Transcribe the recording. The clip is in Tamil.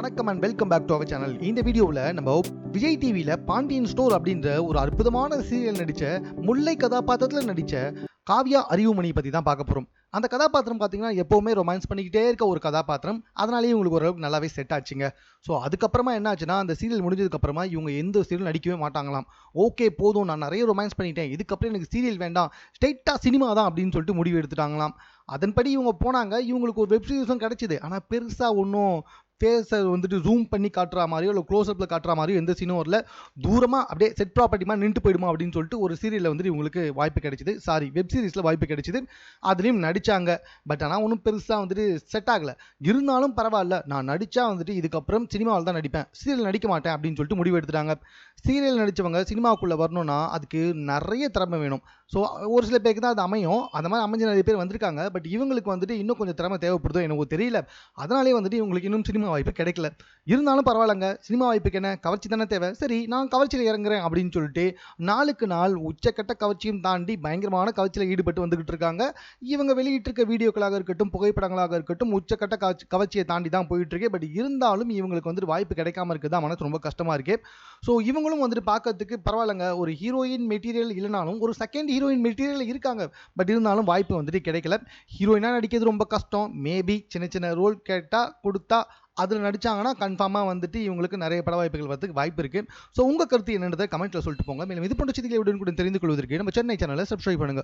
வணக்கம் and welcome back to our channel இந்த வீடியோவில் நம்ம விஜய் டிவியில் பாண்டியன் ஸ்டோர் அப்படின்ற ஒரு அற்புதமான சீரியல் நடித்த முல்லை கதாபாத்திரத்தில் நடித்த காவ்யா அறிவுமணி பற்றி தான் பார்க்க போகிறோம் அந்த கதாபாத்திரம் பார்த்தீங்கன்னா எப்போவுமே ரொமான்ஸ் பண்ணிக்கிட்டே இருக்க ஒரு கதாபாத்திரம். அதனாலேயே இவங்களுக்கு ஓரளவுக்கு நல்லாவே செட் ஆச்சுங்க. ஸோ அதுக்கப்புறமா என்ன ஆச்சுன்னா அந்த சீரியல் முடிஞ்சதுக்கப்புறமா இவங்க எந்த சீரியல் நடிக்கவே மாட்டாங்களாம். ஓகே போதும் நான் நிறைய ரொமான்ஸ் பண்ணிட்டேன். இதுக்கப்புறம் எனக்கு சீரியல் வேண்டாம். ஸ்ட்ரெயிட்டாக சினிமா தான் அப்படின்னு சொல்லிட்டு முடிவு எடுத்துட்டாங்களாம். அதன்படி இவங்க போனாங்க. இவங்களுக்கு ஒரு வெப் சீரிஸும் கிடச்சிது. ஆனால் பெருசாக ஒன்றும் ஃபேஸை வந்துட்டு ஜூம் பண்ணி காட்டுற மாதிரியோ இல்லை க்ளோஸ்அப்பில் காட்டுற மாதிரியோ எந்த சீனும் வரல. தூரமாக அப்படியே செட் ப்ராப்பர்ட்டிமா நின்று போயிடுமா அப்படின்னு சொல்லிட்டு ஒரு சீரியலில் வந்துட்டு இவங்களுக்கு வாய்ப்பு கிடைச்சிது. சாரி வெப் சீரிஸில் வாய்ப்பு கிடைச்சிது. அதுலேயும் நடித்தாங்க பட் ஆனால் ஒன்றும் பெருசாக வந்துட்டு செட் ஆகலை. இருந்தாலும் பரவாயில்ல. நான் நடித்தா வந்துட்டு இதுக்கப்புறம் சினிமாவில் தான் நடிப்பேன். சீரியல் நடிக்க மாட்டேன் அப்படின்னு சொல்லிட்டு முடிவு எடுத்துட்டாங்க. சீரியல் நடித்தவங்க சினிமாவுக்குள்ளே வரணும்னா அதுக்கு நிறைய திறமை வேணும். ஸோ ஒரு சில பேருக்கு தான் அது அமையும். அந்த மாதிரி அமைஞ்ச நிறைய பேர் வந்திருக்காங்க. பட் இவங்களுக்கு வந்துட்டு இன்னும் கொஞ்சம் திறமை தேவைப்படுதோ எனக்கு தெரியல. அதனாலே வந்துட்டு இவங்களுக்கு இன்னும் சினிமா வாய்ப்பு கிடைக்கல. இருந்தாலும் பரவாயில்லங்க. சினிமா வாய்ப்புக்கு என்ன? கவர்ச்சி தானே தேவை. சரி நான் கவர்ச்சியில் இறங்குறேன் அப்படின்னு சொல்லிட்டு நாளுக்கு நாள் உச்சக்கட்ட கவர்ச்சியும் தாண்டி பயங்கரமான கவர்ச்சியில் ஈடுபட்டு வந்துகிட்டு இருக்காங்க. இவங்க வெளியிட்டிருக்க வீடியோக்களாக இருக்கட்டும் புகைப்படங்களாக இருக்கட்டும் உச்சக்கட்ட கவர்ச்சி கவர்ச்சியை தாண்டி தான் போயிட்டு இருக்கு பட் இருந்தாலும் இவங்களுக்கு வந்துட்டு வாய்ப்பு கிடைக்காம இருக்குது? தான் மனசு ரொம்ப கஷ்டமா இருக்கு. ஸோ இவங்களும் வந்துட்டு பார்க்கறதுக்கு பரவாயில்லங்க. ஒரு ஹீரோயின் மெட்டீரியல் இல்லைனாலும் ஒரு செகண்ட் ஹீரோயின் மெட்டீரியல் இருக்காங்க. பட் இருந்தாலும் வாய்ப்பு வந்துட்டு கிடைக்கல. ஹீரோயினாக நடிக்கிறது ரொம்ப கஷ்டம். மேபி சின்ன சின்ன ரோல் கேட்டால் கொடுத்தா அதில் நடித்தாங்கன்னா கன்ஃபார்மாக வந்துட்டு இவங்களுக்கு நிறைய பட வாய்ப்புகள் வரதுக்கு வாய்ப்பு இருக்குது ஸோ உங்கள் கருத்து என்னன்றதை கமெண்ட்டில் சொல்லிட்டு போங்க. மேலும் இது போன்ற செய்திகளை உடனுக்குடன் தெரிந்து கொள்வதற்கு நம்ம சென்னை சேனலை சப்ஸ்கிரைப் பண்ணுங்கள்